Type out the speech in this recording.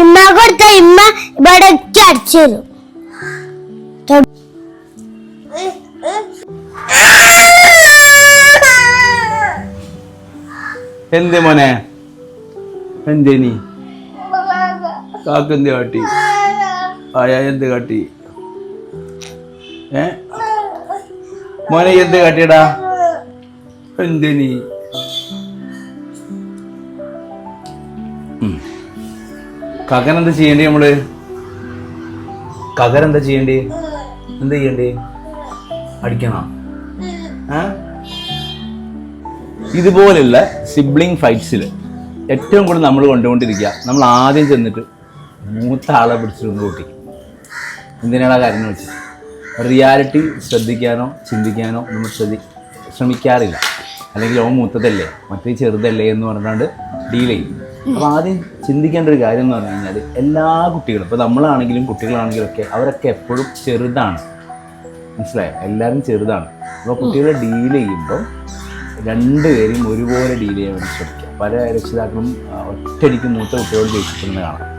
ഇമ്മ കൊടുത്ത ഇമ്മ ഇവിടെ അടിച്ചു തരും. എന്ത് മോനെ? എന്തേ നീ? കാക്ക എന്ത് കാട്ടി? ആയ എന്ത് കാട്ടി? ഏ? മോനെ എന്ത് കാട്ടിയടാ? എന്തേ നീ? കകൻ എന്താ ചെയ്യണ്ടേ നമ്മൾ? കകൻ എന്താ ചെയ്യണ്ടേ? എന്താ ചെയ്യണ്ടേ? അടിക്കണോ. ഇതുപോലുള്ള സിബ്ലിംഗ് ഫൈറ്റ്സിൽ ഏറ്റവും കൂടുതൽ നമ്മൾ കൊണ്ടുകൊണ്ടിരിക്കുക നമ്മൾ ആദ്യം ചെന്നിട്ട് മൂത്ത ആളെ പിടിച്ചിട്ട് കൂട്ടിക്കും എന്തിനാണ് ആ കാര്യം വെച്ചത്? റിയാലിറ്റി ശ്രദ്ധിക്കാനോ ചിന്തിക്കാനോ നമ്മൾ ശ്രദ്ധി ശ്രമിക്കാറില്ല. അല്ലെങ്കിൽ ഓ മൂത്തതല്ലേ മറ്റേ ചെറുതല്ലേ എന്ന് പറഞ്ഞുകൊണ്ട് ഡീൽ ചെയ്യും. അപ്പോൾ ആദ്യം ചിന്തിക്കേണ്ട ഒരു കാര്യം എന്ന് പറഞ്ഞു കഴിഞ്ഞാൽ എല്ലാ കുട്ടികളും ഇപ്പോൾ നമ്മളാണെങ്കിലും കുട്ടികളാണെങ്കിലും ഒക്കെ അവരൊക്കെ എപ്പോഴും ചെറുതാണ്. മനസ്സിലായോ? എല്ലാവരും ചെറുതാണ്. അപ്പോൾ കുട്ടികളെ ഡീൽ ചെയ്യുമ്പോൾ രണ്ടുപേരും ഒരുപോലെ ഡീൽ ചെയ്യാൻ വേണ്ടി ശ്രമിക്കുക. പല രക്ഷിതാക്കളും ഒറ്റയടിക്ക് മൂത്ത കുട്ടികളോട് ദേഷ്യപ്പെടുന്നത് കാണാം.